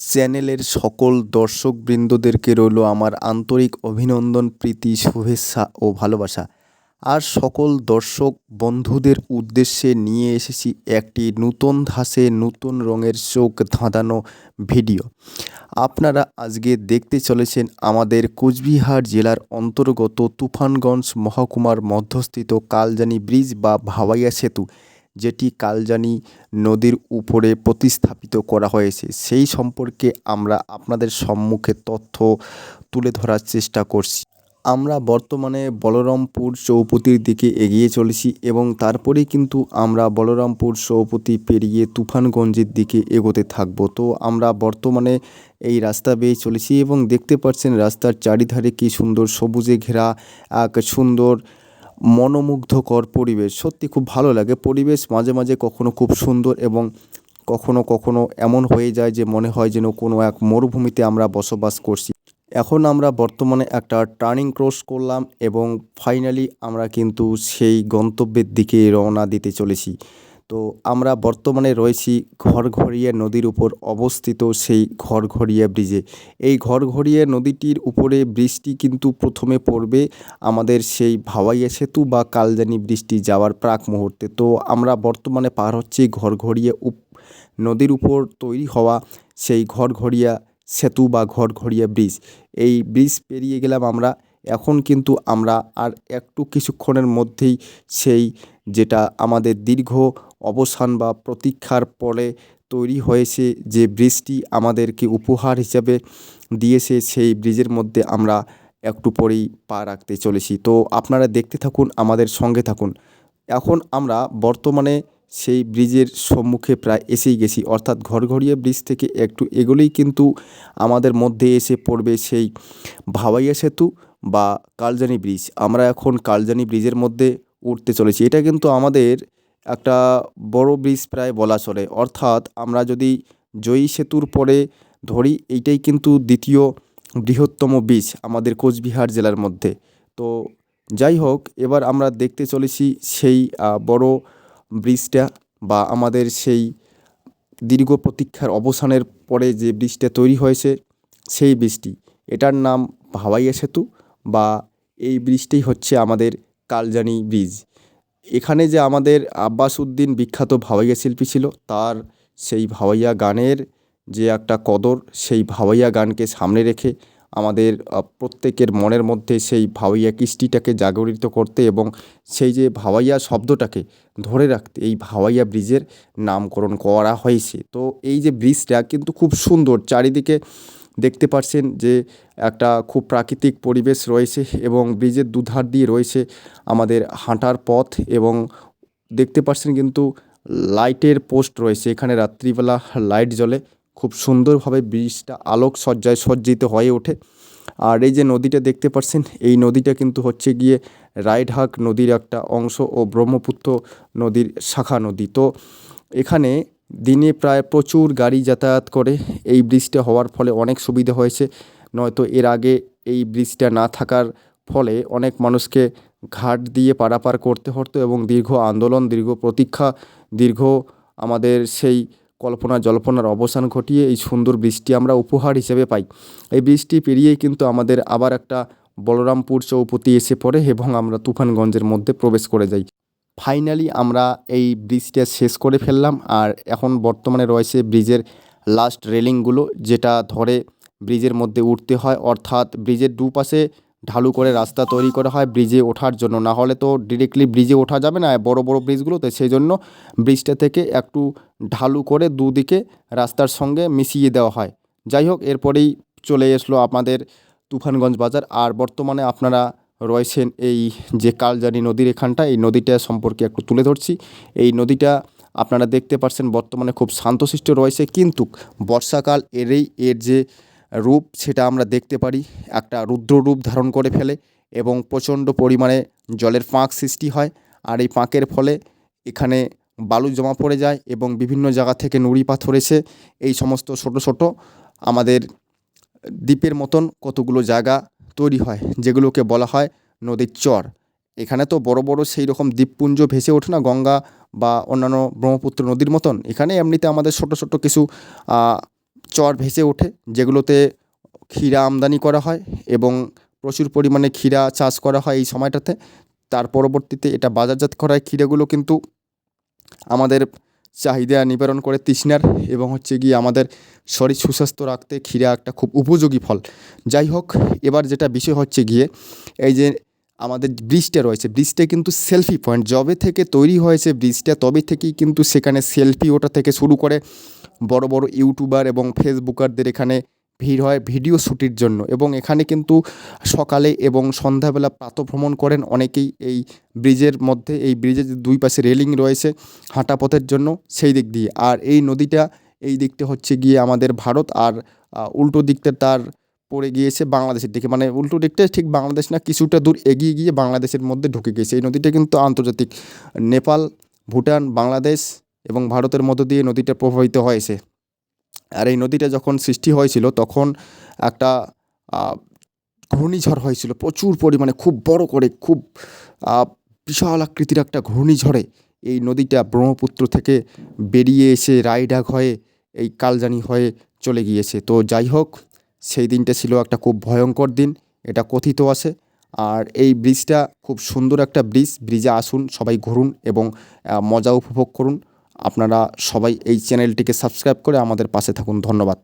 চ্যানেলের সকল দর্শকবৃন্দদেরকে রইল আমার আন্তরিক অভিনন্দন, প্রীতি, শুভেচ্ছা ও ভালোবাসা। আর সকল দর্শক বন্ধুদের উদ্দেশ্যে নিয়ে এসেছি একটি নূতন ধাঁচে, নতুন রঙের চোখ ধাঁধানো ভিডিও। আপনারা আজকে দেখতে চলেছেন আমাদের কোচবিহার জেলার অন্তর্গত তুফানগঞ্জ মহকুমার মধ্যস্থিত কালজানি ব্রিজ বা ভাওয়াইয়া সেতু। যেটি কালজানি নদীর উপরে প্রতিস্থাপিত করা হয়েছে। সেই সম্পর্কে আমরা আপনাদের সম্মুখে তথ্য তুলে ধরার চেষ্টা করছি। আমরা বর্তমানে বলরামপুর চৌপতির দিকে এগিয়ে চলেছি এবং তারপরেই কিন্তু আমরা বলরামপুর চৌপতি পেরিয়ে তুফানগঞ্জের দিকে এগোতে থাকব। তো আমরা বর্তমানে এই রাস্তা বেয়ে চলেছি এবং দেখতে পাচ্ছেন রাস্তার চারিধারে কি সুন্দর সবুজে ঘেরা, এক সুন্দর মনোমুগ্ধকর পরিবেশ। সত্যি খুব ভালো লাগে। পরিবেশ মাঝে মাঝে কখনো খুব সুন্দর এবং কখনো কখনো এমন হয়ে যায় যে মনে হয় যেন কোনো এক মরুভূমিতে আমরা বসবাস করছি। এখন আমরা বর্তমানে একটা টার্নিং ক্রস করলাম এবং ফাইনালি আমরা কিন্তু সেই গন্তব্যের দিকে রওনা দিতে চলেছি। তো আমরা বর্তমানে রয়েছি ঘরঘরিয়া নদীর উপর অবস্থিত সেই ঘরঘরিয়া ব্রিজে। এই ঘরঘরিয়া নদীটির উপরে বৃষ্টি কিন্তু প্রথমে পড়বে আমাদের সেই ভাওয়াইয়া সেতু বা কালজানি বৃষ্টি যাওয়ার প্রাক মুহূর্তে। তো আমরা বর্তমানে পার হচ্ছি ঘরঘরিয়া উপ, নদীর উপর তৈরি হওয়া সেই ঘরঘরিয়া সেতু বা ঘরঘরিয়া ব্রিজ। এই ব্রিজ পেরিয়ে গেলাম আমরা, এখন কিন্তু আমরা আর একটু কিছুক্ষণের মধ্যেই সেই যেটা আমাদের দীর্ঘ অবসান বা প্রতীক্ষার পরে তৈরি হয়েছে যে ব্রিজটি আমাদেরকে উপহার হিসাবে দিয়েছে, সেই ব্রিজের মধ্যে আমরা একটু পরেই পা রাখতে চলেছি। তো আপনারা দেখতে থাকুন, আমাদের সঙ্গে থাকুন। এখন আমরা বর্তমানে সেই ব্রিজের সম্মুখে প্রায় এসেই গেছি। অর্থাৎ ঘরঘরিয়া ব্রিজ থেকে একটু এগোলেই কিন্তু আমাদের মধ্যে এসে পড়বে সেই ভাওয়াইয়া সেতু বা কালজানি ব্রিজ। আমরা এখন কালজানি ব্রিজের মধ্যে উঠতে চলেছি। এটা কিন্তু আমাদের একটা বড় ব্রিজ প্রায় বলা চলে। অর্থাৎ আমরা যদি জয়ী সেতুর পরে ধরি, এইটাই কিন্তু দ্বিতীয় বৃহত্তম ব্রিজ আমাদের কোচবিহার জেলার মধ্যে। তো যাই হোক, এবার আমরা দেখতে চলেছি সেই বড় ব্রিজটা বা আমাদের সেই দীর্ঘ প্রতীক্ষার অবসানের পরে যে ব্রিজটা তৈরি হয়েছে, সেই ব্রিজটি। এটার নাম ভাওয়াইয়া সেতু বা এই ব্রিজটাই হচ্ছে আমাদের কালজানি ব্রিজ। এখানে যে আমাদের আব্বাস উদ্দিন বিখ্যাত ভাওয়াইয়া শিল্পী ছিল, তার সেই ভাওয়াইয়া গানের যে একটা কদর, সেই ভাওয়াইয়া গানকে সামনে রেখে আমাদের প্রত্যেকের মনের মধ্যে সেই ভাওয়াইয়া কৃষ্টিটাকে জাগরিত করতে এবং সেই যে ভাওয়াইয়া শব্দটাকে ধরে রাখতে, এই ভাওয়াইয়া ব্রিজের নামকরণ করা হয়েছে। তো এই যে ব্রিজটা কিন্তু খুব সুন্দর, চারিদিকে দেখতে পাচ্ছেন যে একটা খুব প্রাকৃতিক পরিবেশ রয়েছে এবং ব্রিজের দুধার দিয়ে রয়েছে আমাদের হাঁটার পথ এবং দেখতে পাচ্ছেন কিন্তু লাইটের পোস্ট রয়েছে। এখানে রাত্রিবেলা লাইট জ্বলে। খুব সুন্দরভাবে ব্রিজটা আলোক সজ্জায় সজ্জিত হয়ে ওঠে। আর এই যে নদীটা দেখতে পাচ্ছেন এই নদীটা কিন্তু হচ্ছে গিয়ে রায়ঢাক নদীর একটা অংশ ও ব্রহ্মপুত্র নদীর শাখা নদী। তো এখানে দিনে প্রায় প্রচুর গাড়ি যাতায়াত করে। এই ব্রিজটা হওয়ার ফলে অনেক সুবিধা হয়েছে। নয়তো এর আগে এই ব্রিজটা না থাকার ফলে অনেক মানুষকে ঘাট দিয়ে পারাপার করতে হতো এবং দীর্ঘ আন্দোলন, দীর্ঘ প্রতীক্ষা, দীর্ঘ আমাদের সেই কল্পনা জল্পনার অবসান ঘটিয়ে এই সুন্দর বৃষ্টি আমরা উপহার হিসেবে পাই। এই বৃষ্টি পেরিয়েই কিন্তু আমাদের আবার একটা বলরামপুর চৌপতি এসে পড়ে এবং আমরা তুফানগঞ্জের মধ্যে প্রবেশ করে যাই। ফাইনালি আমরা এই ব্রিজটা শেষ করে ফেললাম আর এখন বর্তমানে রয়েছে ব্রিজের লাস্ট রেলিংগুলো, যেটা ধরে ব্রিজের মধ্যে উঠতে হয়। অর্থাৎ ব্রিজের দুপাশে ঢালু করে রাস্তা তৈরি করা হয় ব্রিজে ওঠার জন্য। না হলে তো ডিরেক্টলি ব্রিজে ওঠা যাবে না, বড় বড় ব্রিজগুলোতে। সেই জন্য ব্রিজটা থেকে একটু ঢালু করে দুদিকে রাস্তার সঙ্গে মিশিয়ে দেওয়া হয়। যাই হোক, এরপরেই চলে আসলো আমাদের তুফানগঞ্জ বাজার। আর বর্তমানে আপনারা রয়েছেন এই যে কালজানি নদীর এখানটা, এই নদীটা সম্পর্কে একটু তুলে ধরছি। এই নদীটা আপনারা দেখতে পাচ্ছেন বর্তমানে খুব শান্তশিষ্ট রয়েছে, কিন্তু বর্ষাকাল এরই এর যে রূপ সেটা আমরা দেখতে পারি। একটা রুদ্র রূপ ধারণ করে ফেলে এবং প্রচণ্ড পরিমাণে জলের পাঁক সৃষ্টি হয় আর এই পাঁকের ফলে এখানে বালু জমা পড়ে যায় এবং বিভিন্ন জায়গা থেকে নুড়ি পাথর এসে এই সমস্ত ছোটো ছোটো আমাদের দ্বীপের মতন কতগুলো জায়গা তৈরি হয়, যেগুলোকে বলা হয় নদীর চর। এখানে তো বড় বড় সেই রকম দ্বীপপুঞ্জ ভেসে ওঠে না, গঙ্গা বা অন্যান্য ব্রহ্মপুত্র নদীর মতন। এখানে এমনিতে আমাদের ছোটো ছোটো কিছু চর ভেসে ওঠে, যেগুলোতে ক্ষীরা আমদানি করা হয় এবং প্রচুর পরিমাণে ক্ষীরা চাষ করা হয় এই সময়টাতে। তার পরবর্তীতে এটা বাজারজাত করা হয়। ক্ষীরাগুলো কিন্তু আমাদের চাহিদা নিবারণ করে তৃষ্ণার এবং হচ্ছে গিয়ে আমাদের শরীর সুস্বাস্থ্য রাখতে ক্ষীরা একটা খুব উপযোগী ফল। যাই হোক, এবার যেটা বিষয় হচ্ছে গিয়ে, এই যে আমাদের ব্রিজটা রয়েছে, ব্রিজটা কিন্তু সেলফি পয়েন্ট যবে থেকে তৈরি হয়েছে ব্রিজটা, তবে থেকেই কিন্তু সেখানে সেলফি ওটা থেকে শুরু করে বড় বড় ইউটিউবার এবং ফেসবুকারদের এখানে ভিড় হয় ভিডিও শ্যুটের জন্য এবং এখানে কিন্তু সকালে এবং সন্ধ্যাবেলা প্রাতঃভ্রমণ করেন অনেকেই এই ব্রিজের মধ্যে, এই ব্রিজের দুই পাশে রেলিং রয়েছে হাঁটা পথের জন্য সেই দিক দিয়ে। আর এই নদীটা এই দিকটা হচ্ছে গিয়ে আমাদের ভারত আর উল্টো দিকটা তার পড়ে গিয়েছে বাংলাদেশের দিকে। মানে উল্টো দিকটা ঠিক বাংলাদেশ না, কিছুটা দূর এগিয়ে গিয়ে বাংলাদেশের মধ্যে ঢুকে গিয়েছে এই নদীটা কিন্তু আন্তর্জাতিক। নেপাল, ভুটান, বাংলাদেশ এবং ভারতের মধ্য দিয়ে নদীটা প্রবাহিত হয়েছে। আর এই নদীটা যখন সৃষ্টি হয়েছিল, তখন একটা ঘূর্ণিঝড় হয়েছিল, প্রচুর পরিমাণে, খুব বড় করে, খুব বিশাল আকৃতির একটা ঘূর্ণিঝড়ে এই নদীটা ব্রহ্মপুত্র থেকে বেরিয়ে এসে রায়ডাক হয়ে এই কালজানি হয়ে চলে গিয়েছে। তো যাই হোক, সেই দিনটা ছিল একটা খুব ভয়ঙ্কর দিন, এটা কথিত আছে। আর এই ব্রিজটা খুব সুন্দর একটা ব্রিজ, ব্রিজে আসুন, সবাই ঘুরুন এবং মজা উপভোগ করুন। আপনারা সবাই এই চ্যানেলটিকে সাবস্ক্রাইব করে আমাদের পাশে থাকুন। ধন্যবাদ।